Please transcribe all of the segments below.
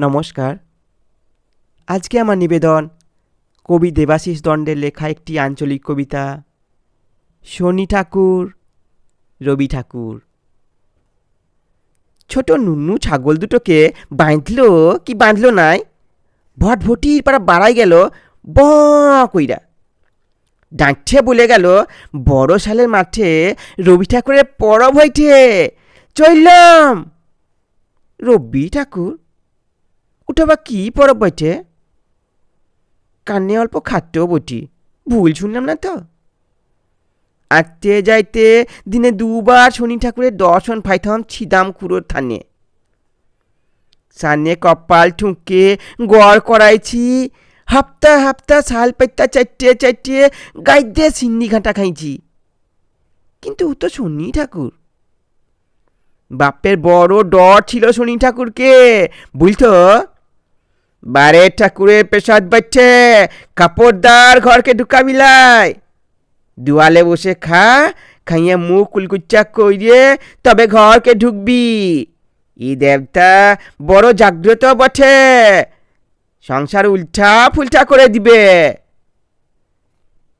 নমস্কার। আজকে আমার নিবেদন কবি দেবাশিস দণ্ডের লেখা একটি আঞ্চলিক কবিতা, শনি ঠাকুর, রবি ঠাকুর। ছোট নুনু ছাগল দুটোকে বাঁধলো কি বাঁধলো নাই? ভটভটির পাড়া বাড়াই গেল ব কইরা। ডাঁটছে বলে গেল, বড় সালের মাঠে রবি ঠাকুরের পরব হইছে, চললাম। রবি ঠাকুর ওটা বা কি পরব বইছে কানে অল্প খাটতেও বটি। ভুল শুনলাম না তো? আঁকতে যাইতে দিনে দুবার শনি ঠাকুরের দর্শন পাইতাম ছিদাম খুঁড়োর থানে। সানে কপাল ঠুঁকে গড় করাইছি, হাপ্তা হাপ্তা শাল পেত্তা চারটে চারটে গাইতে সিন্নি ঘাঁটা খাইছি। কিন্তু ও তো শনি ঠাকুর। বাপের বড় ডর ছিল শনি ঠাকুরকে বুঝতো বারে ঠাকুরের পেশাদ বাচ্চে, কাপড়দার ঘরকে ঢুকা ঢুকাবিলাই দুয়ালে বসে খা, খাইয়ে মুখ কুলকুচ্চা কইরে তবে ঘরকে ঢুকবি। ই দেবতা বড় জাগ্রত বটে, সংসার উল্টা ফুলটা করে দিবে।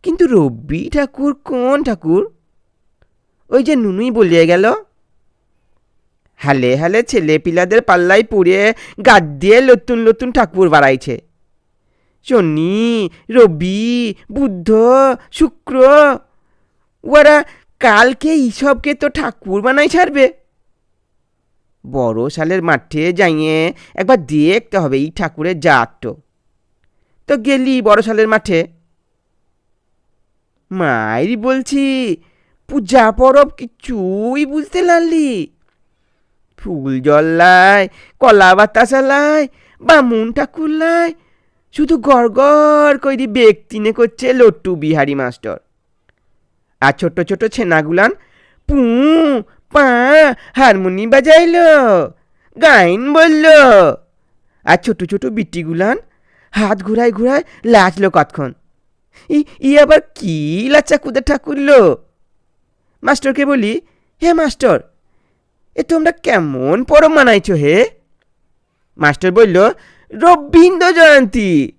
কিন্তু রবি ঠাকুর কোন ঠাকুর? ওই যে নুনুই বলিয়ে গেল হালে হালে ছেলে পিলাদের পাল্লাই পুড়ে গাদ দিয়ে নতুন নতুন ঠাকুর বাড়াইছে। শনি, রবি, বুদ্ধ, শুক্র ওরা কালকে ইসবকে তো ঠাকুর বানাই ছাড়বে। বড় সালের মাঠে যাইয়ে একবার দেখতে হবে এই ঠাকুরের জাত তো। গেলি বড় সালের মাঠে। মায়েরই বলছি, পূজা পরব কিছুই বুঝতে লানলি ফুল জল্লায় কলা বাতাসালায় বামুন ঠাকুরলায় শুধু গড় গড় কইরি ব্যক্তিনে করছে লট্টু বিহারি মাস্টার। আর ছোট ছোট ছেনাগুলান, পু, পা, হারমোনি বাজাইল, গাইন বলল। আর ছোট ছোট বিটিগুলান, হাত ঘুরায় ঘুরায় লাচলো কতক্ষণ। ই ই আবার কি লাচ্চা কুদে ঠাকুরলো? মাস্টারকে বলি, হে মাস্টার এ তোমরা কেমন পরব মানাইছো হে? মাস্টার বলল, রবীন্দ্র জয়ন্তী।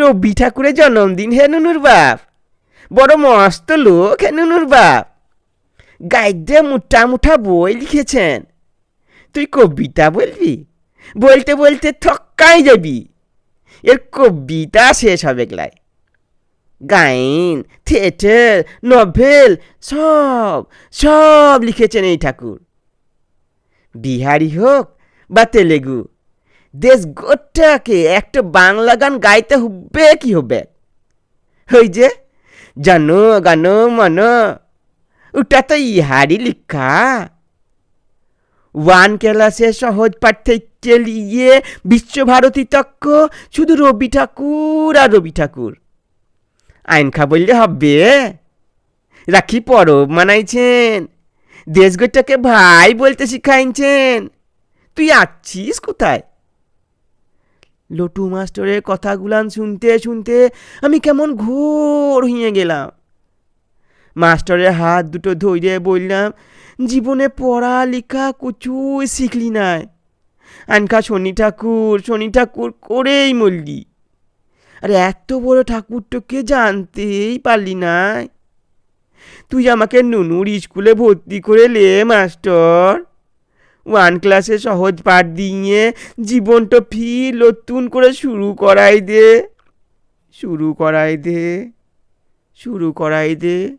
রবি ঠাকুরের জন্মদিন হে নুনুর বাপ। বড় মস্ত লোক হে নুনুর বাপ। গাইডে মুঠা মুঠা বই লিখেছেন। তুই কবিতা বলবি? বলতে বলতে থক্কাই যাবি। এর কবিতা শেষ হবে গলায়। গাইন, থিয়েটার, নভেল, সব সব লিখেছেন এই ঠাকুর। বিহারি হোক বা তেলেগু, দেশ গোটাকে একটা বাংলা গান গাইতে হবে কি হবে? ওই যে, জানো, গানো, মন ওটা তো ইহারি লিখা। ওয়ান ক্লাসে সহজ পাঠ থেকে লিয়ে বিশ্বভারতী তক্ক শুধু রবি ঠাকুর আর রবি ঠাকুর। আইন খা বললে হবে। রাখি পরব মানাইছেন। দেশগোটাকে ভাই বলতে শিখাইছেন। তুই আছিস কোথায়? লটু মাস্টারের কথাগুলান শুনতে শুনতে আমি কেমন ঘোর হইয়ে গেলাম। মাস্টারের হাত দুটো ধরে বললাম, জীবনে পড়া লেখা কিছুই শিখলি নাই। আনকা শনি ঠাকুর শনি ঠাকুর করেই মরলি। আরে এত বড় ঠাকুরটাকে জানতেই পারলি নাই। তুই আমাকে নুনুর স্কুলে ভর্তি করে লে, মাস্টার। ওয়ান ক্লাসে সহজ পাঠ দিয়ে জীবনটা ফি নতুন করে শুরু করাই দে। শুরু করাই দে। শুরু করাই দে।